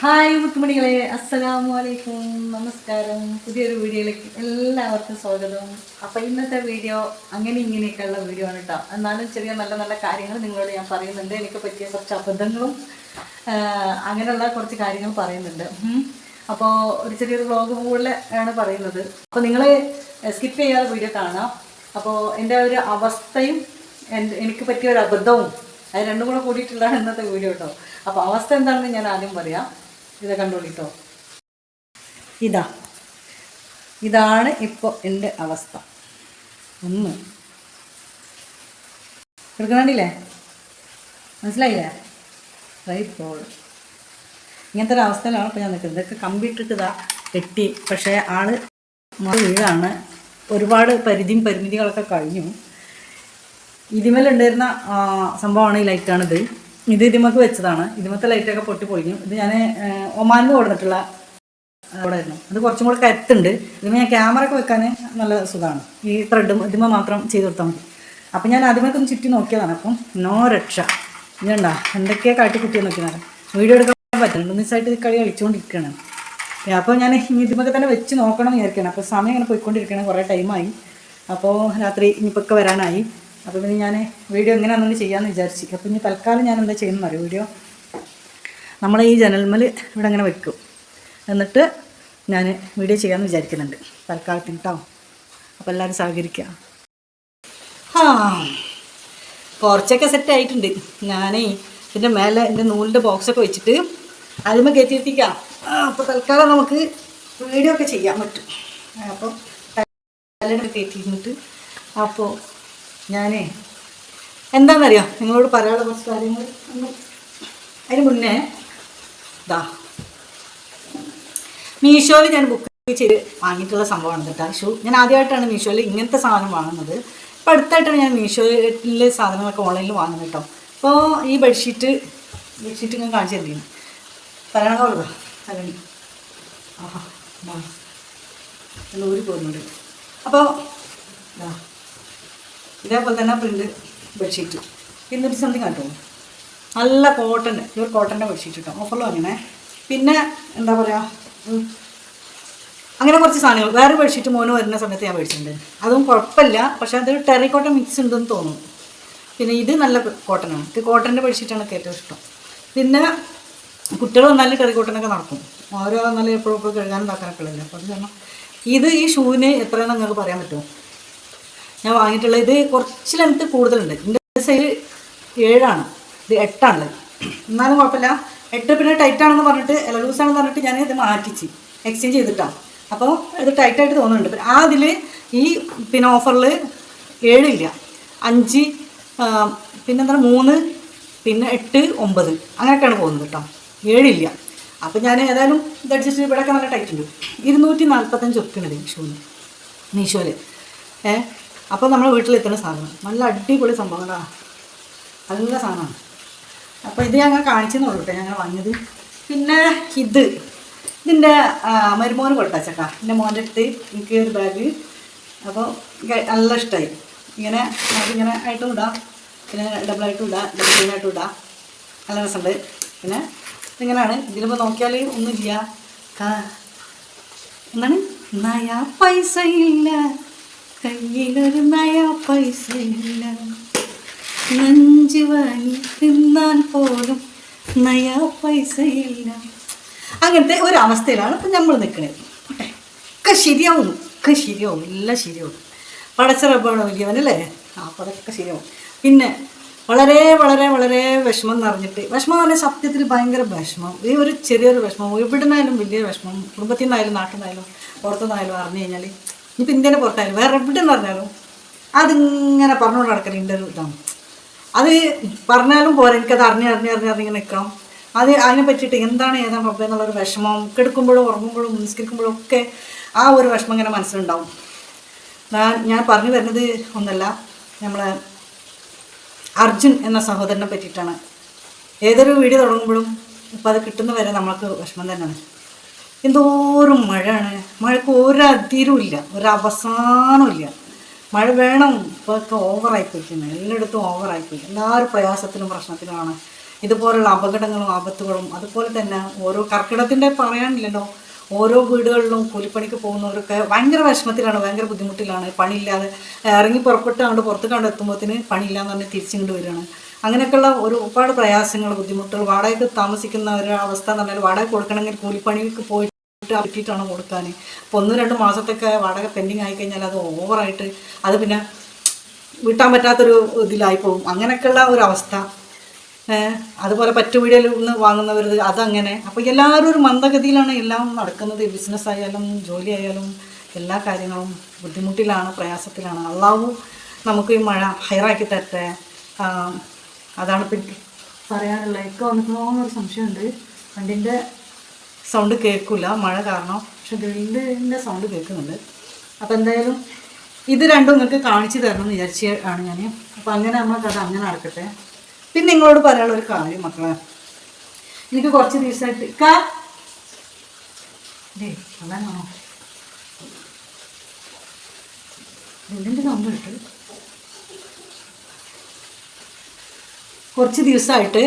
Hi മുത്തുമണികളെ അസ്സലാമു അലൈക്കും നമസ്കാരം. പുതിയൊരു വീഡിയോയിലേക്ക് എല്ലാവർക്കും സ്വാഗതം. അപ്പോൾ ഇന്നത്തെ വീഡിയോ അങ്ങനെ ഇങ്ങനെയൊക്കെയുള്ള വീഡിയോ ആണ് കേട്ടോ എന്നാലും ചെറിയ നല്ല നല്ല കാര്യങ്ങൾ നിങ്ങളോട് ഞാൻ പറയുന്നുണ്ട്. എനിക്ക് പറ്റിയ കുറച്ച് അബദ്ധങ്ങളും അങ്ങനെയുള്ള കുറച്ച് കാര്യങ്ങൾ പറയുന്നുണ്ട്. അപ്പോൾ ഒരു ചെറിയൊരു വ്ളോഗ് പോലെ ആണ് പറയുന്നത്. അപ്പോൾ നിങ്ങൾ സ്കിപ്പ് ചെയ്യാതെ വീഡിയോ കാണാം. അപ്പോൾ എന്റെ ഒരു അവസ്ഥയും എനിക്ക് പറ്റിയ ഒരു അബദ്ധവും അത് രണ്ടും കൂടെ കൂടിയിട്ടുള്ളതാണ് ഇന്നത്തെ വീഡിയോ കേട്ടോ അപ്പോൾ അവസ്ഥ എന്താണെന്ന് ഞാൻ ആദ്യം പറയാം. ഇത് കണ്ടോളിട്ടോ. ഇതാ. ഇതാണ് ഇപ്പോൾ എന്റെ അവസ്ഥ. ഒന്ന്. എടുക്കണില്ലേ മനസ്സിലായില്ലേ? ബോൾ ഇങ്ങനത്തെ ഒരു അവസ്ഥയിലാണ് ഇപ്പോൾ ഞാൻ നിൽക്കുന്നത്. ഇതൊക്കെ കമ്പിട്ടിട്ട് ഇതാ കെട്ടി പക്ഷേ മറു വീഴാണ്. ഒരുപാട് പരിധിയും പരിമിതികളൊക്കെ കഴിഞ്ഞു. ഇതിമേലുണ്ടായിരുന്ന സംഭവമാണ് ഈ ലൈറ്റാണിത് ഇത് ഇതിമക്ക് വെച്ചതാണ്. ഇതിമത്തെ ലൈറ്റൊക്കെ പൊട്ടി പൊളിഞ്ഞു ഇത് ഞാൻ ഒമാനിൽ കൊടുത്തിട്ടുള്ള ഓടായിരുന്നു അത് കുറച്ചും കൂടെ കരുത്തുണ്ട്. ഇതിന് ഞാൻ ക്യാമറ ഒക്കെ വെക്കാൻ നല്ല സുഖമാണ്. ഈ ത്രെഡും ഇതിമ മാത്രം ചെയ്ത് കൊടുത്താൽ മതി. അപ്പം ഞാൻ അതിമൊക്കെ ഒന്ന് ചുറ്റി നോക്കിയതാണ്. അപ്പം നോ രക്ഷ. ഇതുണ്ടാ എന്തൊക്കെയാ കാട്ടി കുട്ടിയെ നോക്കിയതാണ്. വീഡിയോ എടുക്കാൻ പറ്റുന്നുണ്ട് മിസ്സായിട്ട് ഇത് കളി കളിച്ചുകൊണ്ടിരിക്കുകയാണ് അപ്പോൾ ഞാൻ ഇതിമൊക്കെ തന്നെ വെച്ച് നോക്കണം എന്ന് വിചാരിക്കണം. അപ്പോൾ സമയം ഇങ്ങനെ പോയിക്കൊണ്ടിരിക്കണം കുറേ ടൈമായി അപ്പോൾ രാത്രി ഇനിയിപ്പോൾ വരാനായി. അപ്പോൾ പിന്നെ ഞാൻ വീഡിയോ എങ്ങനെയാണെന്ന് ചെയ്യാമെന്ന് വിചാരിച്ചു. അപ്പോൾ ഇനി തൽക്കാലം ഞാൻ എന്താ ചെയ്യുന്നത് അറിയാം? വീഡിയോ നമ്മൾ ഈ ജനൽമൽ ഇവിടെ അങ്ങനെ വെക്കും. എന്നിട്ട് ഞാൻ വീഡിയോ ചെയ്യാമെന്ന് വിചാരിക്കുന്നുണ്ട്. തൽക്കാലത്തിന് കേട്ടോ അപ്പോൾ എല്ലാവരും സഹകരിക്കുക ആ കുറച്ചൊക്കെ സെറ്റ് ആയിട്ടുണ്ട്. ഞാനേ ഇതിന്റെ മേലെ എന്റെ നൂലിന്റെ ബോക്സൊക്കെ വെച്ചിട്ട് അതിമ കയറ്റിയെത്തിക്കാം അപ്പോൾ തൽക്കാലം നമുക്ക് വീഡിയോ ഒക്കെ ചെയ്യാൻ പറ്റും. അപ്പോൾ കയറ്റിയിരുന്നിട്ട് അപ്പോൾ ഞാനേ എന്താണെന്നറിയോ നിങ്ങളോട് പറയാനുള്ള കുറച്ച് കാര്യങ്ങൾ അതിന് മുന്നേ ഇതാ മീഷോയിൽ ഞാൻ ബുക്ക് ചെയ്ത് വാങ്ങിയിട്ടുള്ള സംഭവമാണ് കേട്ടോ. ഷൂ ഞാൻ ആദ്യമായിട്ടാണ് മീഷോയിൽ ഇങ്ങനത്തെ സാധനം വാങ്ങുന്നത്. ഇപ്പോൾ അടുത്തായിട്ടാണ് ഞാൻ മീഷോയിൽ സാധനങ്ങളൊക്കെ ഓൺലൈനിൽ വാങ്ങുന്നത് കേട്ടോ. അപ്പോൾ ഈ ബെഡ്ഷീറ്റ് ബെഡ്ഷീറ്റ് ഞാൻ കാണിച്ചു തരുന്നു തരണി. ആഹാ ഇതാ. ഒന്ന് ഊരി പോകുന്നുണ്ട് അപ്പോൾ ഇതാ ഇതേപോലെ തന്നെ പ്രിന്റ് ബെഡ്ഷീറ്റ് ഇരുന്നൂറ്റി സംതിങ് കേട്ടോ നല്ല കോട്ടൺ പ്യൂർ കോട്ടന്റെ ബെഡ്ഷീറ്റ് കിട്ടും ഓഫറിൽ അങ്ങനെ. പിന്നെ എന്താ പറയുക അങ്ങനെ കുറച്ച് സാധനങ്ങൾ. വേറെ ബെഡ്ഷീറ്റ് മോന് വരുന്ന സമയത്ത് ഞാൻ മേടിച്ചിട്ടുണ്ട്. അതും കുഴപ്പമില്ല. പക്ഷേ അത് ടെറിക്കോട്ട മിക്സ് ഉണ്ടെന്ന് തോന്നുന്നു. പിന്നെ ഇത് നല്ല കോട്ടനാണ് ഇത് കോട്ടന്റെ ബെഡ്ഷീറ്റാണ് ഏറ്റവും ഇഷ്ടം. പിന്നെ കുട്ടികൾ വന്നാലും ടെറിക്കോട്ടനൊക്കെ നടക്കും. ഓരോ വന്നാലും എപ്പോഴും എപ്പോഴും കഴുകാനും ഇതാക്കാനൊക്കെ ഉള്ളതല്ലേ. അപ്പോൾ അത് കാരണം ഇത് ഈ ഷൂവിന് എത്രയാണെന്ന് നിങ്ങൾക്ക് പറയാൻ പറ്റുമോ? ഞാൻ വാങ്ങിയിട്ടുള്ളത് ഇത് കുറച്ച് ലെങ്ത്ത് കൂടുതലുണ്ട്. എന്റെ സൈസ് ഏഴാണ്. ഇത് എട്ടാണുള്ളത്. എന്നാലും കുഴപ്പമില്ല. എട്ട് പിന്നെ ടൈറ്റാണെന്ന് പറഞ്ഞിട്ട് അല്ല ലൂസാണെന്ന് പറഞ്ഞിട്ട് ഞാൻ ഇത് മാറ്റിച്ച് എക്സ്ചേഞ്ച് ചെയ്തിട്ടാണ് അപ്പോൾ ഇത് ടൈറ്റായിട്ട് തോന്നുന്നുണ്ട്. പിന്നെ ആ അതിൽ ഈ പിന്നെ ഓഫറിൽ ഏഴില്ല. അഞ്ച് പിന്നെന്താണ് മൂന്ന് പിന്നെ എട്ട് ഒമ്പത്. അങ്ങനെയൊക്കെയാണ് പോകുന്നത് കേട്ടോ. ഏഴില്ല. അപ്പം ഞാൻ ഏതായാലും ഇത് അഡ്ജസ്റ്റ് ഇവിടെയൊക്കെ നല്ല ടൈറ്റ് ഉണ്ട്. ഇരുന്നൂറ്റി നാൽപ്പത്തഞ്ച് ഒക്കെയാണ് ഇത് മീഷോയിൽ ഏ? അപ്പോൾ നമ്മൾ വീട്ടിലെത്തുന്ന സാധനം. നല്ല അടിപൊളി സംഭവങ്ങളാണ് നല്ല സാധനമാണ്. അപ്പോൾ ഇത് ഞങ്ങൾ കാണിച്ചെന്നുള്ളൂ കേട്ടോ ഞങ്ങൾ വാങ്ങിയത്. പിന്നെ ഇത്. ഇതിന്റെ മരുമോന് കൊടുത്തച്ചക്ക എന്റെ മോന്റെ അടുത്ത് എനിക്ക് ഒരു ബാഗ്. അപ്പോൾ നല്ല ഇഷ്ടമായി ഇങ്ങനെ നമുക്കിങ്ങനെ ആയിട്ടും ഇടാം. പിന്നെ ഡബിളായിട്ടും ഇടാം ഡബിൾ ക്ലീനായിട്ടും ഇടാം. നല്ല രസമുണ്ട്. പിന്നെ ഇതിങ്ങനെയാണ്. ഇതിലിപ്പോൾ നോക്കിയാൽ ഒന്നും ഇല്ല. എന്താണ്? നയാ പൈസ ഇല്ല. കയ്യിലൊരു നയ പൈസ ഇല്ല നെഞ്ച് വാങ്ങി തിന്നാൻ പോലും നയ പൈസ ഇല്ല അങ്ങനത്തെ ഒരവസ്ഥയിലാണ് ഇപ്പം നമ്മൾ നിൽക്കുന്നത് ഒക്കെ ശരിയാവും ഒക്കെ ശരിയാവും എല്ലാം ശരിയാവും പടച്ച റബ്ബാണ് വലിയവനല്ലേ? ആ അപ്പോൾ അതൊക്കെ ശരിയാവും. പിന്നെ വളരെ വളരെ വളരെ വിഷമം നിറഞ്ഞിട്ട് വിഷമം എന്ന് പറഞ്ഞാൽ സത്യത്തിൽ ഭയങ്കര വിഷമം. ഈ ഒരു ചെറിയൊരു വിഷമം എവിടെ നിന്നായാലും വലിയ വിഷമം. കുടുംബത്തിൽ നിന്നായാലും നാട്ടിൽ നിന്നായാലും പുറത്തുനിന്നായാലും അറിഞ്ഞു കഴിഞ്ഞാൽ ഇനിയിപ്പോൾ ഇന്ത്യനെ പുറത്തായാലും വേറെ എവിടെ എന്ന് പറഞ്ഞാലും അതിങ്ങനെ പറഞ്ഞുകൊണ്ട് നടക്കുന്ന ഒരു ഇതാണ്. അത് പറഞ്ഞാലും പോരാ എനിക്കത് അറിഞ്ഞ് അറിഞ്ഞ് അറിഞ്ഞ് ഇങ്ങനെ നിൽക്കണം അത് അതിനെ പറ്റിയിട്ട് എന്താണ് ഏതാണ് പപ്പ എന്നുള്ളൊരു വിഷമം കിടക്കുമ്പോഴും ഉറങ്ങുമ്പോഴും നിസ്കരിക്കുമ്പോഴും ഒക്കെ ആ ഒരു വിഷമം ഇങ്ങനെ മനസ്സിലുണ്ടാവും. ഞാൻ ഞാൻ പറഞ്ഞു വരുന്നത് ഒന്നല്ല നമ്മളെ അർജുൻ എന്ന സഹോദരനെ പറ്റിയിട്ടാണ്. ഏതൊരു വീഡിയോ തുടങ്ങുമ്പോഴും ഇപ്പം അത് കിട്ടുന്ന വരെ നമ്മൾക്ക് വിഷമം തന്നെയാണ്. എന്തോരം മഴയാണ്. മഴക്ക് ഒരതിരുമില്ല ഒരവസാനമില്ല മഴ വേണം ഇപ്പോൾ ഒക്കെ ഓവറായിപ്പോയിരിക്കുന്നത് എല്ലായിടത്തും ഓവറായിപ്പോയി. എല്ലാവരും പ്രയാസത്തിനും പ്രശ്നത്തിലുമാണ്. ഇതുപോലുള്ള അപകടങ്ങളും ആപത്തുകളും അതുപോലെ തന്നെ ഓരോ കർക്കിടത്തിന്റെ പറയാനില്ലല്ലോ. ഓരോ വീടുകളിലും കൂലിപ്പണിക്ക് പോകുന്നവരൊക്കെ ഭയങ്കര വിഷമത്തിലാണ് ഭയങ്കര ബുദ്ധിമുട്ടിലാണ്. പണിയില്ലാതെ ഇറങ്ങി പുറപ്പെട്ട് അങ്ങോട്ട് പുറത്ത് കണ്ട് എത്തുമ്പോഴത്തേന് പണിയില്ലാന്ന് പറഞ്ഞ് തിരിച്ചിങ്ങോട്ട് വരികയാണ്. അങ്ങനെയൊക്കെയുള്ള ഒരു ഒരുപാട് പ്രയാസങ്ങൾ ബുദ്ധിമുട്ടുകൾ വാടകയ്ക്ക് താമസിക്കുന്ന ഒരു അവസ്ഥ എന്ന് പറഞ്ഞാൽ വാടക കൊടുക്കണമെങ്കിൽ കൂലിപ്പണിക്ക് പോയിട്ട് പറ്റിയിട്ടാണ് കൊടുക്കാൻ അപ്പോൾ ഒന്ന് രണ്ട് മാസത്തൊക്കെ വാടക പെൻഡിങ് ആയിക്കഴിഞ്ഞാൽ അത് ഓവറായിട്ട് അത് പിന്നെ വീട്ടാൻ പറ്റാത്തൊരു ഇതിലായി പോകും അങ്ങനെയൊക്കെയുള്ള ഒരു അവസ്ഥ. അതുപോലെ പറ്റുവീടിയിൽ നിന്ന് വാങ്ങുന്നവർ അതങ്ങനെ. അപ്പോൾ എല്ലാവരും ഒരു മന്ദഗതിയിലാണ് എല്ലാം നടക്കുന്നത്. ബിസിനസ് ആയാലും ജോലി ആയാലും എല്ലാ കാര്യങ്ങളും ബുദ്ധിമുട്ടിലാണ് പ്രയാസത്തിലാണ്. അള്ളാഹു നമുക്ക് ഈ മഴ ഹയറാക്കി തരട്ടെ. അതാണ് ഇപ്പം പറയാനുള്ളത്. വന്നിട്ടുണ്ടോ എന്നൊരു സംശയമുണ്ട്. വണ്ടിന്റെ സൗണ്ട് കേൾക്കില്ല മഴ കാരണം. പക്ഷെ ഗ്രില്ലിന്റെ സൗണ്ട് കേൾക്കുന്നുണ്ട്. അപ്പോൾ എന്തായാലും ഇത് രണ്ടും നിങ്ങൾക്ക് കാണിച്ചു തരണം എന്ന് വിചാരിച്ച് ആണ് ഞാൻ അപ്പോൾ അങ്ങനെ നമ്മൾ കഥ അങ്ങനെ നടക്കട്ടെ. പിന്നെ നിങ്ങളോട് പറയാനുള്ള ഒരു കാര്യം മക്കളെ. എനിക്ക് കുറച്ച് ദിവസമായിട്ട് കാ അതാണോ ഗ്രില്ലിന്റെ സൗണ്ട് കുറച്ച് ദിവസമായിട്ട്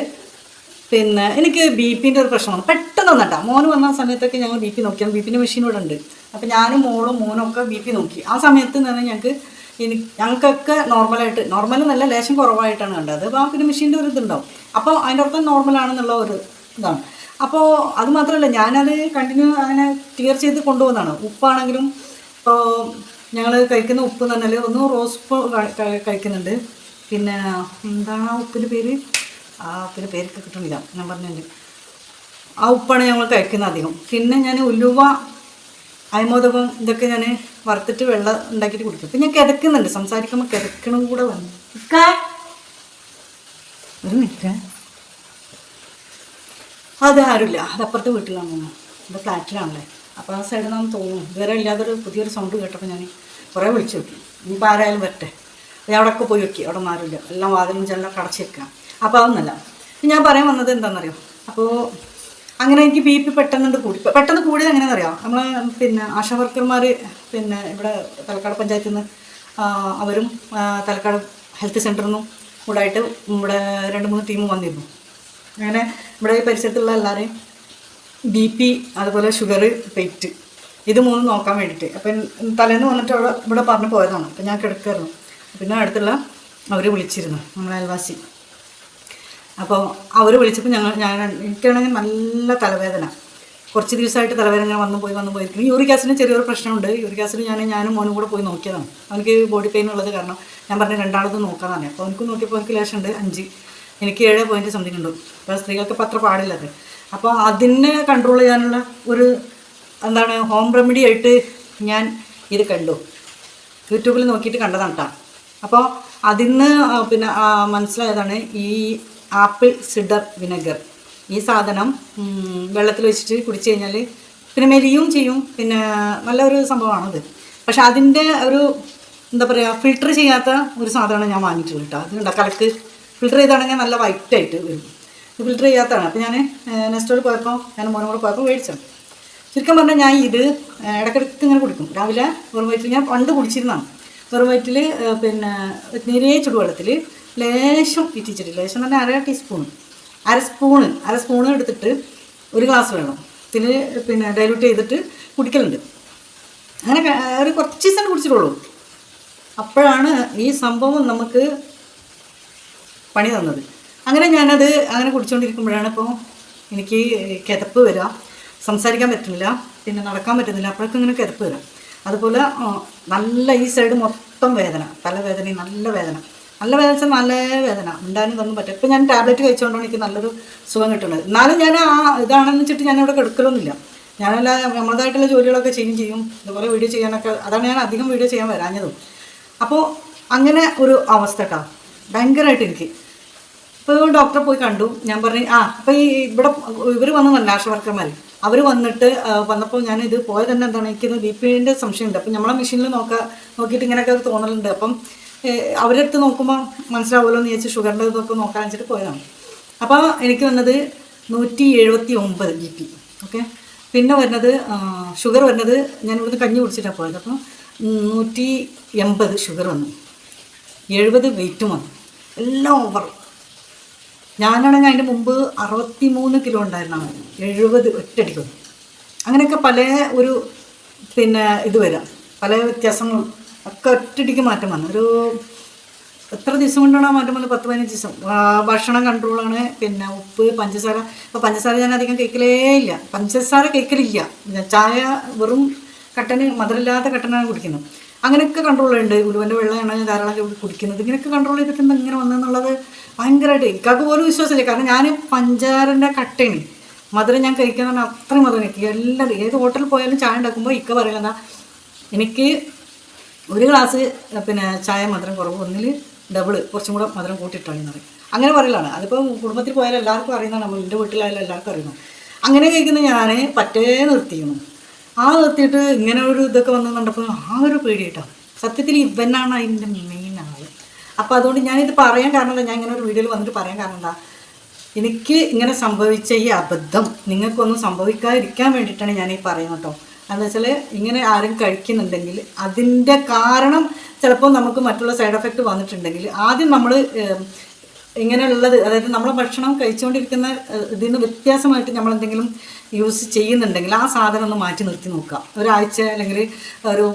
പിന്നെ എനിക്ക് ബി പിന്റെ ഒരു പ്രശ്നമാണ്. പെട്ടെന്ന് വന്നിട്ടാ. മോന് വന്ന സമയത്തൊക്കെ ഞങ്ങൾ ബി പി നോക്കിയാണ് ബി പിന്റെ മെഷീൻ ഇവിടെ ഉണ്ട്. അപ്പം ഞാനും മോളും മോനും ഒക്കെ ബി പി നോക്കി. ആ സമയത്ത് തന്നെ ഞങ്ങൾക്ക് എനിക്ക് ഞങ്ങൾക്കൊക്കെ നോർമലായിട്ട് നോർമൽ നല്ല ലേശം കുറവായിട്ടാണ് കണ്ടത്. അപ്പോൾ ആ പിന്നെ മെഷീന്റെ ഒരു ഇതുണ്ടാവും. അപ്പോൾ അതിന്റെ അർത്ഥം നോർമലാണെന്നുള്ള ഒരു ഇതാണ്. അപ്പോൾ അത് മാത്രമല്ല ഞാനത് കണ്ടിന്യൂ അങ്ങനെ ക്ലിയർ ചെയ്ത് കൊണ്ടുപോകുന്നതാണ് ഉപ്പാണെങ്കിലും ഇപ്പോൾ ഞങ്ങൾ കഴിക്കുന്ന ഉപ്പ് പറഞ്ഞാൽ ഒന്ന് റോസ് ഉപ്പ് കഴിക്കുന്നുണ്ട്. പിന്നെ എന്താണ് ആ ഉപ്പിന്റെ പേര്? ആ പിന്നെ പേരൊക്കെ കിട്ടുന്നില്ല ഞാൻ പറഞ്ഞിട്ടുണ്ട് ആ ഉപ്പാണ് ഞങ്ങൾ കഴിക്കുന്നത് അധികം. പിന്നെ ഞാൻ ഉലുവ അയമോദകം ഇതൊക്കെ ഞാൻ വറുത്തിട്ട് വെള്ളം ഉണ്ടാക്കിയിട്ട് കുടിക്കും. അപ്പം ഞാൻ കിടക്കുന്നുണ്ട് സംസാരിക്കുമ്പോൾ കിടക്കണം കൂടെ വന്നു. ഒരു മിനിറ്റ്. അത് ആരുമില്ല അത് അപ്പുറത്തെ വീട്ടിലാണ്. എന്റെ ഫ്ലാറ്റിലാണല്ലേ. അപ്പോൾ ആ സൈഡിൽ നിന്നാണ് തോന്നുന്നു. ഇതുവരെ ഇല്ലാതൊരു പുതിയൊരു സൗണ്ട് കേട്ടപ്പോൾ ഞാൻ കുറേ വിളിച്ചു നോക്കി. ഇനിയിപ്പോൾ ആരായാലും വരട്ടെ. ഞാൻ അവിടെയൊക്കെ പോയി വെക്കി അവിടെ മാറില്ല എല്ലാം വാതിലും ചെല്ലാം കടച്ചേക്കാം അപ്പോൾ അതൊന്നല്ല. ഞാൻ പറയാൻ വന്നത് എന്താണെന്നറിയോ അപ്പോൾ അങ്ങനെ എനിക്ക് ബി പി പെട്ടെന്ന് കൂടി. പെട്ടെന്ന് കൂടിയത് എങ്ങനെയാണെന്ന് അറിയാം നമ്മൾ പിന്നെ ആശാ വർക്കർമാർ പിന്നെ ഇവിടെ തലക്കാട് പഞ്ചായത്തിൽ നിന്ന് അവരും തലക്കാട് ഹെൽത്ത് സെന്ററിൽ നിന്നും കൂടെ ആയിട്ട് ഇവിടെ രണ്ട് മൂന്ന് ടീം വന്നിരുന്നു. അങ്ങനെ ഇവിടെ ഈ പരിസരത്തുള്ള എല്ലാവരെയും ബി പി അതുപോലെ ഷുഗർ വെയിറ്റ് ഇത് മൂന്നും നോക്കാൻ വേണ്ടിയിട്ട് അപ്പം തലേന്ന് വന്നിട്ട് അവിടെ ഇവിടെ പറഞ്ഞു പോയതാണ്. അപ്പം ഞാൻ കിടക്കായിരുന്നു. പിന്നെ അടുത്തുള്ള അവർ വിളിച്ചിരുന്നു നമ്മളെ അയൽവാസി. അപ്പോൾ അവർ വിളിച്ചപ്പോൾ ഞങ്ങൾ ഞാൻ എനിക്കാണെങ്കിൽ നല്ല തലവേദന. കുറച്ച് ദിവസമായിട്ട് തലവേദന ഞാൻ വന്നു പോയി വന്നു പോയിരിക്കുന്നു. യൂറിക് ആസിഡിന് ചെറിയൊരു പ്രശ്നമുണ്ട്. യൂറിക് ആസിഡ് ഞാൻ ഞാനും മോനും കൂടെ പോയി നോക്കിയതാണ്. അവനക്ക് ബോഡി പെയിൻ ഉള്ളത് കാരണം ഞാൻ പറഞ്ഞ രണ്ടാളത് പറഞ്ഞു അപ്പോൾ അവനക്ക് നോക്കിയപ്പോൾ എനിക്ക് ലേശമുണ്ട് അഞ്ച്. എനിക്ക് ഏഴ് പോയിന്റ് സംതിങ് ഉണ്ട്. അപ്പോൾ സ്ത്രീകൾക്ക് പത്ര പാടില്ലത്. അപ്പോൾ അതിനെ കൺട്രോൾ ചെയ്യാനുള്ള ഒരു എന്താണ് ഹോം റെമഡി ആയിട്ട് ഞാൻ ഇത് കണ്ടു. യൂട്യൂബിൽ നോക്കിയിട്ട് കണ്ടതാണ് കേട്ടോ അപ്പോൾ അതിന്ന് നിന്ന് പിന്നെ മനസ്സിലായതാണ് ഈ ആപ്പിൾ സിഡർ വിനെഗർ. ഈ സാധനം വെള്ളത്തിൽ വെച്ചിട്ട് കുടിച്ചു കഴിഞ്ഞാൽ പിന്നെ മെലിയും ചെയ്യും. പിന്നെ നല്ലൊരു സംഭവമാണത്. പക്ഷെ അതിന്റെ ഒരു എന്താ പറയുക ഫിൽട്ടർ ചെയ്യാത്ത ഒരു സാധനമാണ് ഞാൻ വാങ്ങിയിട്ടുള്ളത് കേട്ടോ. അതുണ്ട് കലക്ക് ഫിൽട്ടർ ചെയ്താണെങ്കിൽ നല്ല വൈറ്റായിട്ട് വരും. ഫിൽട്ടർ ചെയ്യാത്തതാണ്. അപ്പോൾ ഞാൻ നെസ്റ്റോട് പോയപ്പോൾ ഞാൻ മോനും കൂടെ പോയപ്പോൾ മേടിച്ചത്. ചുരുക്കം പറഞ്ഞാൽ ഞാൻ ഇത് ഇടയ്ക്കിടയ്ക്ക് ഇങ്ങനെ കുടിക്കും. രാവിലെ വെറും വയറ്റിൽ ഞാൻ പണ്ട് കുടിച്ചിരുന്നതാണ്. വെറും വയറ്റിൽ പിന്നെ നേരിയ ചുടുവെള്ളത്തിൽ ലേശം ഇറ്റിച്ചിട്ട് ലേശം പറഞ്ഞാൽ അര ടീസ്പൂൺ അര സ്പൂണ് അര സ്പൂണ് എടുത്തിട്ട് ഒരു ഗ്ലാസ് വെള്ളം. ഇതിന് പിന്നെ ഡൈലൂട്ട് ചെയ്തിട്ട് കുടിക്കലുണ്ട്. അങ്ങനെ ഒരു കുറച്ച് ദിവസം കുടിച്ചിട്ടുള്ളൂ. അപ്പോഴാണ് ഈ സംഭവം നമുക്ക് പണി തന്നത്. അങ്ങനെ ഞാനത് അങ്ങനെ കുടിച്ചുകൊണ്ടിരിക്കുമ്പോഴാണ് ഇപ്പോൾ എനിക്ക് കിതപ്പ് വരിക സംസാരിക്കാൻ പറ്റുന്നില്ല. പിന്നെ നടക്കാൻ പറ്റുന്നില്ല. അപ്പോഴൊക്കെ ഇങ്ങനെ കിതപ്പ് വരാം. അതുപോലെ നല്ല ഈ സൈഡ് മൊത്തം വേദന. തലവേദനയും നല്ല വേദന. നല്ല വേദന വെച്ചാൽ നല്ല വേദന. ഉണ്ടാനും തന്നും പറ്റും ഇപ്പം ഞാൻ ടാബ്ലറ്റ് കഴിച്ചുകൊണ്ടാണ് എനിക്ക് നല്ലൊരു സുഖം കിട്ടുന്നത്. എന്നാലും ഞാൻ ആ ഇതാണെന്ന് വെച്ചിട്ട് ഞാൻ ഇവിടെ കിടക്കലൊന്നുമില്ല. ഞാനല്ല നമ്മളതായിട്ടുള്ള ജോലികളൊക്കെ ചെയ്യും ചെയ്യും. ഇതുപോലെ വീഡിയോ ചെയ്യാനൊക്കെ അതാണ് ഞാൻ അധികം വീഡിയോ ചെയ്യാൻ വരാഞ്ഞതും. അപ്പോൾ അങ്ങനെ ഒരു അവസ്ഥ കേട്ടോ ഭയങ്കരമായിട്ട് എനിക്ക്. ഇപ്പോൾ ഡോക്ടറെ പോയി കണ്ടു. ഞാൻ പറഞ്ഞു ആ അപ്പോൾ ഈ ഇവിടെ ഇവർ വന്നു വന്നു ആശ വർക്കർമാർ അവർ വന്നിട്ട് വന്നപ്പോൾ ഞാൻ ഇത് പോയത് തന്നെ എന്താണ് എനിക്കിത് ബി പിന്റെ സംശയമുണ്ട്. അപ്പം നമ്മളെ മെഷീനിൽ നോക്കുക നോക്കിയിട്ട് ഇങ്ങനെയൊക്കെ ഒരു തോന്നലുണ്ട്. അപ്പം അവരുടെ അടുത്ത് നോക്കുമ്പോൾ മനസ്സിലാവുമല്ലോ എന്ന് ചോദിച്ച് ഷുഗറിന്റെ ഇതൊക്കെ നോക്കാൻ വെച്ചിട്ട് പോയതാണ്. അപ്പോൾ എനിക്ക് വന്നത് നൂറ്റി എഴുപത്തി ഒമ്പത് ബി പി ഓക്കെ? പിന്നെ വരുന്നത് ഷുഗർ വരുന്നത് ഞാൻ ഇവിടുന്ന് കഞ്ഞി കുടിച്ചിട്ടാണ് പോയത്. അപ്പം നൂറ്റി എൺപത് ഷുഗർ വന്നു. എഴുപത് വെയിറ്റും വന്നു. എല്ലാം ഓവർ ഞാനാണെങ്കിൽ അതിന്റെ മുമ്പ് അറുപത്തി മൂന്ന് കിലോ ഉണ്ടായിരുന്നാണ് എഴുപത് ഒറ്റടിക്കുന്നു അങ്ങനെയൊക്കെ പല ഒരു പിന്നെ ഇത് വരാം. പല വ്യത്യാസങ്ങളും ഒക്കെ ഒറ്റടിക്ക് മാറ്റം വന്നു. ഒരു എത്ര ദിവസം കൊണ്ടാണ് മാറ്റം വന്നത്? പത്ത് പതിനഞ്ച് ദിവസം. ഭക്ഷണം കൺട്രോളാണ് പിന്നെ ഉപ്പ് പഞ്ചസാര. ഇപ്പോൾ പഞ്ചസാര ഞാൻ അധികം കഴിക്കലേ ഇല്ല. പഞ്ചസാര കഴിക്കലില്ല. ചായ വെറും കട്ടന് മധുരമില്ലാത്ത കട്ടനാണ് കുടിക്കുന്നത്. അങ്ങനെയൊക്കെ കൺട്രോളുണ്ട് ഉലുവന്റെ വെള്ളമാണ് ഞാൻ ധാരാളം കുടിക്കുന്നത്. ഇങ്ങനെയൊക്കെ കൺട്രോൾ ചെയ്തിട്ട് ഇങ്ങനെ വന്നെന്നുള്ളത് ഭയങ്കരമായിട്ട് എനിക്കത് പോലും വിശ്വാസമില്ല. കാരണം ഞാൻ പഞ്ചാരന്റെ കട്ടയാണ് മധുരം ഞാൻ കഴിക്കുന്ന അത്രയും മധുരം കഴിക്കുക എല്ലാവരും ഏത് ഹോട്ടലിൽ പോയാലും ചായ ഉണ്ടാക്കുമ്പോൾ ഇക്ക പറയുന്നത് എനിക്ക് ഒരു ഗ്ലാസ് പിന്നെ ചായ മധുരം കുറവ് ഒന്നിൽ ഡബിൾ കുറച്ചും കൂടെ മധുരം കൂട്ടിയിട്ടാണ് പറയും അങ്ങനെ പറയലാണ്. അതിപ്പോൾ കുടുംബത്തിൽ പോയാലും എല്ലാവർക്കും അറിയുന്നതാണ്. നമ്മൾ എന്റെ വീട്ടിലായാലും എല്ലാവർക്കും അറിയുന്നത് അങ്ങനെ കഴിക്കുന്ന ഞാൻ പറ്റേ നിർത്തിയിരുന്നു ആ നിർത്തിയിട്ട് ഇങ്ങനെ ഒരു ഇതൊക്കെ വന്ന് കണ്ടപ്പോൾ ആ ഒരു പേടിയിട്ടാണ് സത്യത്തിൽ ഇവനാണ് അതിന്റെ മെയിൻ ആൾ. അപ്പോൾ അതുകൊണ്ട് ഞാനിത് പറയാൻ കാരണം ഞാൻ ഇങ്ങനെ ഒരു വീഡിയോയിൽ വന്നിട്ട് പറയാൻ കാരണം എന്താ എനിക്ക് ഇങ്ങനെ സംഭവിച്ച ഈ അബദ്ധം നിങ്ങൾക്കൊന്നും സംഭവിക്കാതിരിക്കാൻ വേണ്ടിയിട്ടാണ് ഞാൻ പറയുന്നത് കേട്ടോ. എന്താ വെച്ചാൽ ഇങ്ങനെ ആരും കഴിക്കുന്നുണ്ടെങ്കിൽ അതിന്റെ കാരണം ചിലപ്പോൾ നമുക്ക് മറ്റുള്ള സൈഡ് എഫക്റ്റ് വന്നിട്ടുണ്ടെങ്കിൽ ആദ്യം നമ്മൾ ഇങ്ങനെയുള്ളത് അതായത് നമ്മൾ ഭക്ഷണം കഴിച്ചുകൊണ്ടിരിക്കുന്ന ഇതിൽ നിന്ന് വ്യത്യാസമായിട്ട് നമ്മൾ എന്തെങ്കിലും യൂസ് ചെയ്യുന്നുണ്ടെങ്കിൽ ആ സാധനം ഒന്ന് മാറ്റി നിർത്തി നോക്കാം ഒരാഴ്ച അല്ലെങ്കിൽ ഒരു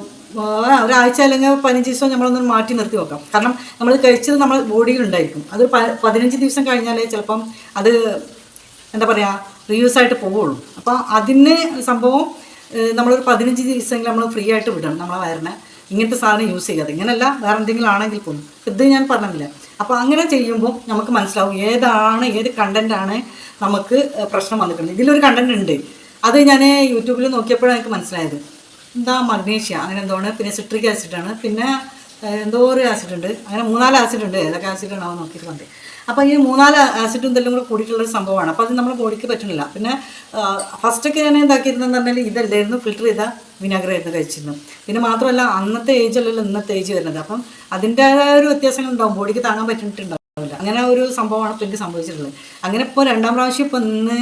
ഒരാഴ്ച അല്ലെങ്കിൽ പതിനഞ്ച് ദിവസം നമ്മളൊന്ന് മാറ്റി നിർത്തി നോക്കാം. കാരണം നമ്മൾ കഴിച്ചത് നമ്മൾ ബോഡിയിൽ ഉണ്ടായിരിക്കും. അത് പതിനഞ്ച് ദിവസം കഴിഞ്ഞാലേ ചിലപ്പം അത് എന്താ പറയുക റീയൂസ് ആയിട്ട് പോവുള്ളൂ. അപ്പോൾ അതിന് സംഭവം നമ്മളൊരു പതിനഞ്ച് ദിവസമെങ്കിലും നമ്മൾ ഫ്രീ ആയിട്ട് വിടണം നമ്മളെ വയറിനെ. ഇങ്ങനത്തെ സാധനം യൂസ് ചെയ്യാതെ. ഇങ്ങനെയല്ല വേറെ എന്തെങ്കിലും ആണെങ്കിൽ പോലും. ഇത് ഞാൻ പറഞ്ഞില്ല. അപ്പോൾ അങ്ങനെ ചെയ്യുമ്പോൾ നമുക്ക് മനസ്സിലാവും ഏതാണ് ഏത് കണ്ടന്റാണ് നമുക്ക് പ്രശ്നം വന്നിട്ടുണ്ട് ഇതിലൊരു കണ്ടന്റ് ഉണ്ട്. അത് ഞാൻ യൂട്യൂബിൽ നോക്കിയപ്പോഴാണ് എനിക്ക് മനസ്സിലായത്. എന്താ മഗ്നീഷ്യ? അങ്ങനെ എന്തോണ് പിന്നെ സിട്രിക് ആസിഡാണ് പിന്നെ എന്തോ ഒരു ആസിഡ് ഉണ്ട്. അങ്ങനെ മൂന്നാൽ ആസിഡ് ഉണ്ട്. ഏതൊക്കെ ആസിഡ് ആണോ നോക്കിയിട്ട് മതി അപ്പോൾ ഈ മൂന്നാൽ ആസിഡും ഇതെല്ലാം കൂടെ കൂടിയിട്ടുള്ള ഒരു സംഭവമാണ്. അപ്പോൾ അത് നമ്മുടെ ബോഡിക്ക് പറ്റുന്നില്ല. പിന്നെ ഫസ്റ്റൊക്കെ ഞാൻ എന്താക്കിയിരുന്നെന്ന് പറഞ്ഞാൽ ഇതല്ലായിരുന്നു ഫിൽറ്റർ ചെയ്ത വിനാഗ്രായിരുന്നു ആയിരുന്നു കഴിച്ചിരുന്നത്. പിന്നെ മാത്രമല്ല അന്നത്തെ ഏജ് അല്ലല്ലോ ഇന്നത്തെ ഏജ് വരുന്നത്. അപ്പം അതിന്റേതായ ഒരു വ്യത്യാസങ്ങൾ ഉണ്ടാവും. ബോഡിക്ക് താങ്ങാൻ പറ്റിയിട്ടുണ്ടാവില്ല. അങ്ങനെ ഒരു സംഭവമാണ് ഇപ്പോൾ എനിക്ക് സംഭവിച്ചിട്ടുള്ളത്. അങ്ങനെ ഇപ്പോൾ രണ്ടാം പ്രാവശ്യം ഇപ്പോൾ ഇന്ന്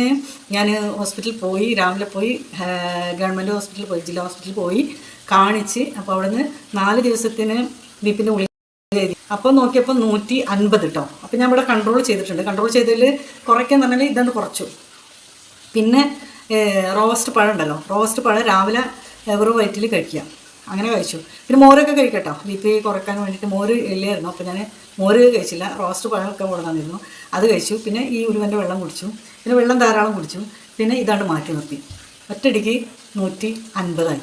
ഞാൻ ഹോസ്പിറ്റലിൽ പോയി രാവിലെ പോയി ഗവൺമെന്റ് ഹോസ്പിറ്റലിൽ പോയി ജില്ലാ ഹോസ്പിറ്റലിൽ പോയി കാണിച്ച് അപ്പോൾ അവിടുന്ന് നാല് ദിവസത്തിന് ബി പിന്റെ ഉള്ളിൽ എഴുതി അപ്പോൾ നോക്കിയപ്പോൾ നൂറ്റി അൻപത് കേട്ടോ അപ്പോൾ ഞാൻ ഇവിടെ കൺട്രോൾ ചെയ്തിട്ടുണ്ട്. കൺട്രോൾ ചെയ്തതിൽ കുറയ്ക്കാന്ന് പറഞ്ഞാൽ ഇതാണ് കുറച്ചു. പിന്നെ റോസ്റ്റ് പഴം ഉണ്ടല്ലോ. റോസ്റ്റ് പഴം രാവിലെ വെറും വയറ്റിൽ കഴിക്കുക. അങ്ങനെ കഴിച്ചു. പിന്നെ മോരൊക്കെ കഴിക്കട്ടോ. ബി പി കുറയ്ക്കാൻ വേണ്ടിയിട്ട് മോര് ഇല്ലായിരുന്നു. അപ്പോൾ ഞാൻ മോര് കഴിച്ചില്ല. റോസ്റ്റ് പഴമൊക്കെ കൊടുന്നിരുന്നു അത് കഴിച്ചു. പിന്നെ ഈ ഉരുവന്റെ വെള്ളം കുടിച്ചു. പിന്നെ വെള്ളം ധാരാളം കുടിച്ചു. പിന്നെ ഇതാണ് മാറ്റി നിർത്തി. ഒറ്റയടിക്ക് നൂറ്റി അൻപതായി.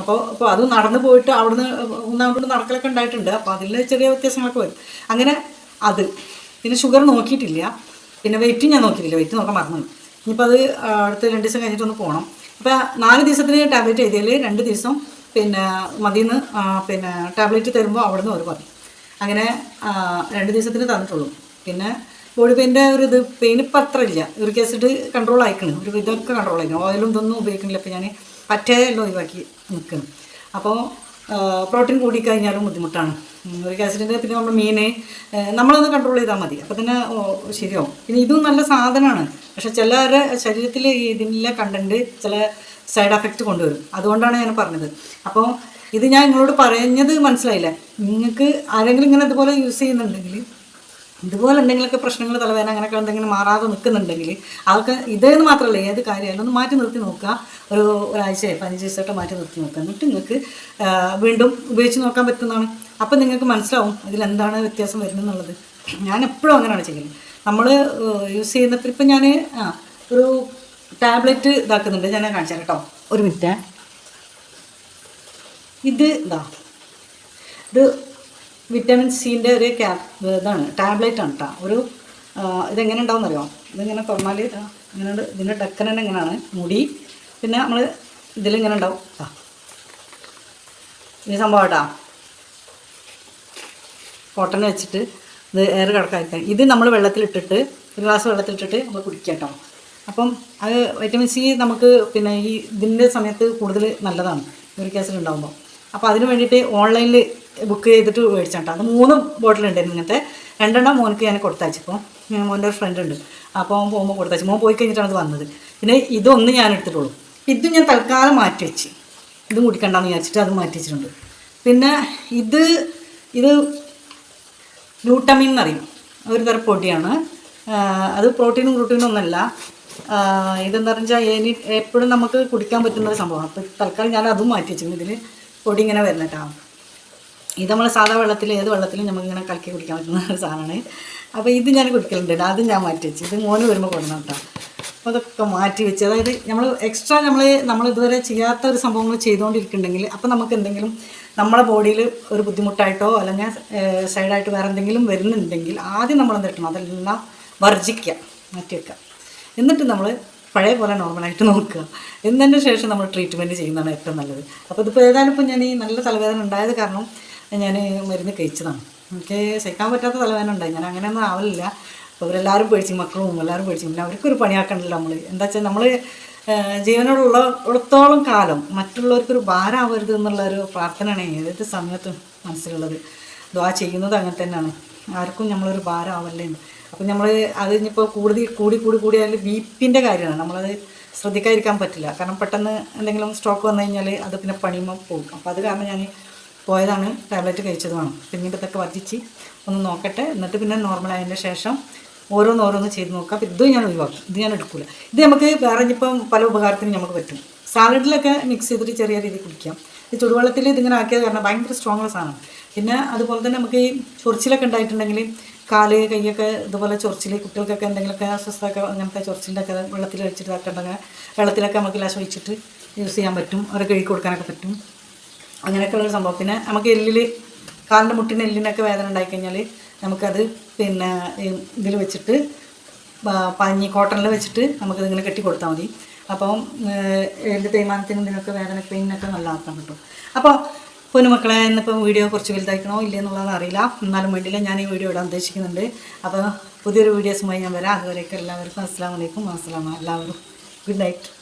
അപ്പോൾ അപ്പോൾ അത് നടന്നു പോയിട്ട് അവിടുന്ന് ഒന്നാമത് നടക്കലൊക്കെ ഉണ്ടായിട്ടുണ്ട്. അപ്പോൾ അതിൽ ചെറിയ വ്യത്യാസങ്ങളൊക്കെ വരും. അങ്ങനെ അത്. പിന്നെ ഷുഗർ നോക്കിയിട്ടില്ല. പിന്നെ വെയിറ്റും ഞാൻ നോക്കിയിട്ടില്ല. വെയിറ്റ് നോക്കാൻ മറന്നു. ഇനിയിപ്പോൾ അത് അടുത്ത രണ്ട് ദിവസം കഴിഞ്ഞിട്ടൊന്ന് പോകണം അപ്പോൾ നാല് ദിവസത്തിന് ടാബ്ലറ്റ് എഴുതിയാൽ രണ്ട് ദിവസം പിന്നെ മതിന്ന് പിന്നെ ടാബ്ലറ്റ് തരുമ്പോൾ അവിടുന്ന് അവർ പറഞ്ഞു. അങ്ങനെ രണ്ട് ദിവസത്തിന് തന്നിട്ടുള്ളൂ. പിന്നെ ബോഡി പെയിന്റെ ഒരു ഇത് പെയിൻ ഇപ്പം അത്ര ഇല്ല. യൂറിക് ആസിഡ് കൺട്രോൾ ആയിക്കണ്. ഒരു ഇതൊക്കെ കൺട്രോൾ ആയിക്കണം. ഓയിലും ഇതൊന്നും ഉപയോഗിക്കണില്ല. അപ്പോൾ ഞാൻ പറ്റേല്ലോ ഒഴിവാക്കി നിൽക്കുന്നു. അപ്പോൾ പ്രോട്ടീൻ കൂടിക്കഴിഞ്ഞാലും ബുദ്ധിമുട്ടാണ്. യൂറിക് ആസിഡിന്റെ പിന്നെ നമ്മൾ മീൻ നമ്മളൊന്ന് കൺട്രോൾ ചെയ്താൽ മതി. അപ്പോൾ തന്നെ ശരിയാവും. പിന്നെ ഇതും നല്ല സാധനമാണ് പക്ഷെ ചിലരുടെ ശരീരത്തിൽ ഇതിന്റെ കണ്ടന്റ് ചില സൈഡ് എഫക്റ്റ് കൊണ്ടുവരും. അതുകൊണ്ടാണ് ഞാൻ പറഞ്ഞത്. അപ്പോൾ ഇത് ഞാൻ നിങ്ങളോട് പറഞ്ഞത് മനസ്സിലായില്ല. നിങ്ങൾക്ക് ആരെങ്കിലും ഇങ്ങനെ ഇതുപോലെ യൂസ് ചെയ്യുന്നുണ്ടെങ്കിൽ ഇതുപോലെ എന്തെങ്കിലുമൊക്കെ പ്രശ്നങ്ങൾ തലവേദന അങ്ങനെയൊക്കെ എന്തെങ്കിലും മാറാതെ നിൽക്കുന്നുണ്ടെങ്കിൽ ആൾക്ക് ഇതേന്ന് മാത്രമല്ല ഏത് കാര്യമായാലും ഒന്ന് മാറ്റി നിർത്തി നോക്കുക. ഒരു ഒരാഴ്ചയോ പതിനഞ്ച് ദിവസമായിട്ട് മാറ്റി നിർത്തി നോക്കുക. എന്നിട്ട് നിങ്ങൾക്ക് വീണ്ടും ഉപയോഗിച്ച് നോക്കാൻ പറ്റുന്നതാണ്. അപ്പം നിങ്ങൾക്ക് മനസ്സിലാവും ഇതിലെന്താണ് വ്യത്യാസം വരുന്നതെന്നുള്ളത്. ഞാൻ എപ്പോഴും അങ്ങനെയാണ് ചെയ്യുന്നത്. നമ്മൾ യൂസ് ചെയ്യുന്നപ്പോൾ ഇപ്പം ഞാൻ ആ ഒരു ടാബ്ലറ്റ് ഇതാക്കുന്നുണ്ട്. ഞാൻ കാണിച്ചാൽ കേട്ടോ. ഒരു മിനിറ്റ്. ഇത് ഇതാ. ഇത് വിറ്റാമിൻ സിന്റെ ഒരു ക്യാപ് ഇതാണ് ടാബ്ലറ്റ് ആണ് കേട്ടോ ഒരു ഇതെങ്ങനെ ഉണ്ടാവും അറിയോ ഇതിങ്ങനെ തുറന്നാൽ ഇങ്ങനെ. ഇതിന്റെ ഡക്കൻ തന്നെ ഇങ്ങനെയാണ് മുടി. പിന്നെ നമ്മൾ ഇതിലിങ്ങനെ ഉണ്ടാവും? ആ. ഈ സംഭവം കേട്ടോ കോട്ടൺ വെച്ചിട്ട് ഇത് എയർ കിടക്കാൻ ഇത് നമ്മൾ വെള്ളത്തിലിട്ടിട്ട് ഒരു ഗ്ലാസ് വെള്ളത്തിലിട്ടിട്ട് നമ്മൾ കുടിക്കുക കേട്ടോ അപ്പം അത് വൈറ്റമിൻ സി നമുക്ക് പിന്നെ ഈ ഇതിന്റെ സമയത്ത് കൂടുതൽ നല്ലതാണ്. യൂറിക് ആസിഡ് ഉണ്ടാകുമ്പോൾ അപ്പോൾ അതിന് വേണ്ടിയിട്ട് ഓൺലൈനിൽ ബുക്ക് ചെയ്തിട്ട് മേടിച്ചാട്ടോ അത് മൂന്ന് ബോട്ടിലുണ്ടായിരുന്നു ഇങ്ങനത്തെ. രണ്ടെണ്ണം മോനക്ക് ഞാൻ കൊടുത്തയച്ചപ്പോൾ മോന്റെ ഒരു ഫ്രണ്ട് ഉണ്ട്. അപ്പോൾ അവൻ പോകുമ്പോൾ കൊടുത്തയച്ചു. മോൻ പോയി കഴിഞ്ഞിട്ടാണ് അത് വന്നത്. പിന്നെ ഇതൊന്നും ഞാൻ എടുത്തിട്ടുള്ളൂ. ഇതും ഞാൻ തൽക്കാലം മാറ്റി വെച്ച്. ഇതും കുടിക്കണ്ടെന്ന് വിചാരിച്ചിട്ട് അത് മാറ്റി വെച്ചിട്ടുണ്ട്. പിന്നെ ഇത് ഇത് ഗ്ലൂട്ടമിൻ എന്നറിയും ഒരു തരം പൊടിയാണ്. അത് പ്രോട്ടീനും ഗ്ലൂട്ടീനും ഒന്നല്ല. ഇതെന്ന് പറഞ്ഞാൽ ഇനി എപ്പോഴും നമുക്ക് കുടിക്കാൻ പറ്റുന്ന ഒരു സംഭവമാണ്. അപ്പോൾ തൽക്കാലം ഞാൻ അതും മാറ്റി വെച്ചിരുന്നു ഇതിൽ പൊടി ഇങ്ങനെ വരുന്നിട്ടാ ഇത് നമ്മൾ സാധാ വെള്ളത്തിൽ ഏത് വെള്ളത്തിലും നമുക്കിങ്ങനെ കലക്കി കുടിക്കാൻ പറ്റുന്ന ഒരു സാധനമാണ് അപ്പോൾ ഇത് ഞാൻ കുടിക്കലുണ്ട് അത് ഞാൻ മാറ്റി വെച്ച്. ഇത് മോന് വരുമ്പോൾ കൊടുക്കണം കേട്ടോ. അപ്പോൾ അതൊക്കെ മാറ്റി വെച്ച്. അതായത് നമ്മൾ എക്സ്ട്രാ നമ്മൾ നമ്മൾ ഇതുവരെ ചെയ്യാത്ത ഒരു സംഭവങ്ങൾ ചെയ്തുകൊണ്ടിരിക്കുന്നുണ്ടെങ്കിൽ അപ്പോൾ നമുക്ക് എന്തെങ്കിലും നമ്മുടെ ബോഡിയിൽ ഒരു ബുദ്ധിമുട്ടായിട്ടോ അല്ലെങ്കിൽ സൈഡായിട്ട് വേറെ എന്തെങ്കിലും വരുന്നുണ്ടെങ്കിൽ ആദ്യം നമ്മൾ എന്തിട്ടണം അതെല്ലാം വർജിക്കുക മാറ്റി വെക്കുക. എന്നിട്ട് നമ്മൾ പഴയ പോലെ നോർമലായിട്ട് നോക്കുക. എന്നതിന് ശേഷം നമ്മൾ ട്രീറ്റ്മെന്റ് ചെയ്യുന്നതാണ് ഏറ്റവും നല്ലത്. അപ്പോൾ ഇതിപ്പോൾ ഏതായാലും ഇപ്പോൾ ഞാൻ ഈ നല്ല തലവേദന ഉണ്ടായത് കാരണം ഞാൻ മരുന്ന് കഴിച്ചതാണ്. എനിക്ക് സഹിക്കാൻ പറ്റാത്ത തലവേദന ഉണ്ടായി. ഞാൻ അങ്ങനെയൊന്നും ആവലില്ല. അപ്പോൾ അവരെല്ലാവരും പേടിച്ചു മക്കളും എല്ലാവരും പേടിച്ചു. പിന്നെ അവർക്കൊരു പണിയാക്കണ്ടല്ലോ നമ്മൾ എന്താ വെച്ചാൽ നമ്മൾ ജീവനോടുള്ള ഉള്ളത്തോളം കാലം മറ്റുള്ളവർക്കൊരു ഭാരമാവരുത് എന്നുള്ളൊരു പ്രാർത്ഥനയാണ് ഏത് സമയത്തും മനസ്സിലുള്ളത്. ദ്വാ ചെയ്യുന്നത് അങ്ങനെ തന്നെയാണ്. ആർക്കും നമ്മളൊരു ഭാരമാവല്ലേ അപ്പം നമ്മൾ അത് ഇനിയിപ്പോൾ കൂടുതൽ കൂടി കൂടി കൂടിയാൽ ബി പിന്റെ കാര്യമാണ്. നമ്മളത് ശ്രദ്ധിക്കാതിരിക്കാൻ പറ്റില്ല. കാരണം പെട്ടെന്ന് എന്തെങ്കിലും സ്ട്രോക്ക് വന്നു കഴിഞ്ഞാൽ അത് പിന്നെ പണിയുമ്പോൾ പോകും. അപ്പോൾ അത് കാരണം ഞാൻ പോയതാണ്. ടാബ്ലറ്റ് കഴിച്ചതുമാണ് പിന്നീട് ഇതൊക്കെ വർദ്ധിച്ച് ഒന്ന് നോക്കട്ടെ. എന്നിട്ട് പിന്നെ നോർമൽ ആയതിന്റെ ശേഷം ഓരോന്ന് ഓരോന്ന് ചെയ്ത് നോക്കാം. ഇതും ഞാൻ ഒഴിവാക്കും. ഇത് ഞാൻ എടുക്കില്ല ഇത് നമുക്ക് വേറെ ഇപ്പം പല ഉപകാരത്തിനും നമുക്ക് പറ്റും. സാലഡിലൊക്കെ മിക്സ് ചെയ്തിട്ട് ചെറിയ രീതിയിൽ കുടിക്കാം. ഈ ചുടുവെള്ളത്തിൽ ഇതിങ്ങനെ ആക്കിയത് കാരണം ഭയങ്കര സ്ട്രോങ് ഉള്ള സാധനമാണ്. പിന്നെ അതുപോലെ തന്നെ നമുക്ക് ഈ ചൊറിച്ചിലൊക്കെ ഉണ്ടായിട്ടുണ്ടെങ്കിൽ കാൽ കൈയൊക്കെ ഇതുപോലെ ചൊറിച്ചിൽ കുട്ടികൾക്കൊക്കെ എന്തെങ്കിലുമൊക്കെ അസ്വസ്ഥമൊക്കെ അങ്ങനത്തെ ചൊറിച്ചിന്റെ ഒക്കെ വെള്ളത്തിൽ ഒഴിച്ചിട്ട് ഇതാക്കുന്നുണ്ടെങ്കിൽ വെള്ളത്തിലൊക്കെ നമുക്ക് ലാശം ഒഴിച്ചിട്ട് യൂസ് ചെയ്യാൻ പറ്റും. അവരെ കഴുകി കൊടുക്കാനൊക്കെ പറ്റും. അങ്ങനെയൊക്കെയുള്ളൊരു സംഭവം. പിന്നെ നമുക്ക് എല്ലിൽ കാലിന്റെ മുട്ടിന് എല്ലിനൊക്കെ വേദന ഉണ്ടായി ഉണ്ടായിക്കഴിഞ്ഞാൽ നമുക്കത് പിന്നെ ഇതിൽ വെച്ചിട്ട് പഞ്ഞി കോട്ടണിൽ വെച്ചിട്ട് നമുക്കിതിങ്ങനെ കെട്ടി കൊടുത്താൽ മതി. അപ്പം എല്ല് തേയ്മാനത്തിനും ഇതിനൊക്കെ വേദന പെയിനൊക്കെ നല്ല ആക്കാൻ കിട്ടും അപ്പോൾ പൊന്നുമക്കളെ ഇന്നിപ്പം വീഡിയോ കുറച്ച് വലുതായിക്കണോ ഇല്ലേ എന്നുള്ളത് അറിയില്ല. എന്നാലും വേണ്ടിയില്ല ഞാൻ ഈ വീഡിയോ ഇടാൻ ഉദ്ദേശിക്കുന്നുണ്ട്. അപ്പോൾ പുതിയൊരു വീഡിയോസുമായി ഞാൻ വരാം. അതുവരെയൊക്കെ എല്ലാവർക്കും അസ്സാം വലൈക്കും അസ്സാം എല്ലാവരും ഗുഡ് നൈറ്റ്.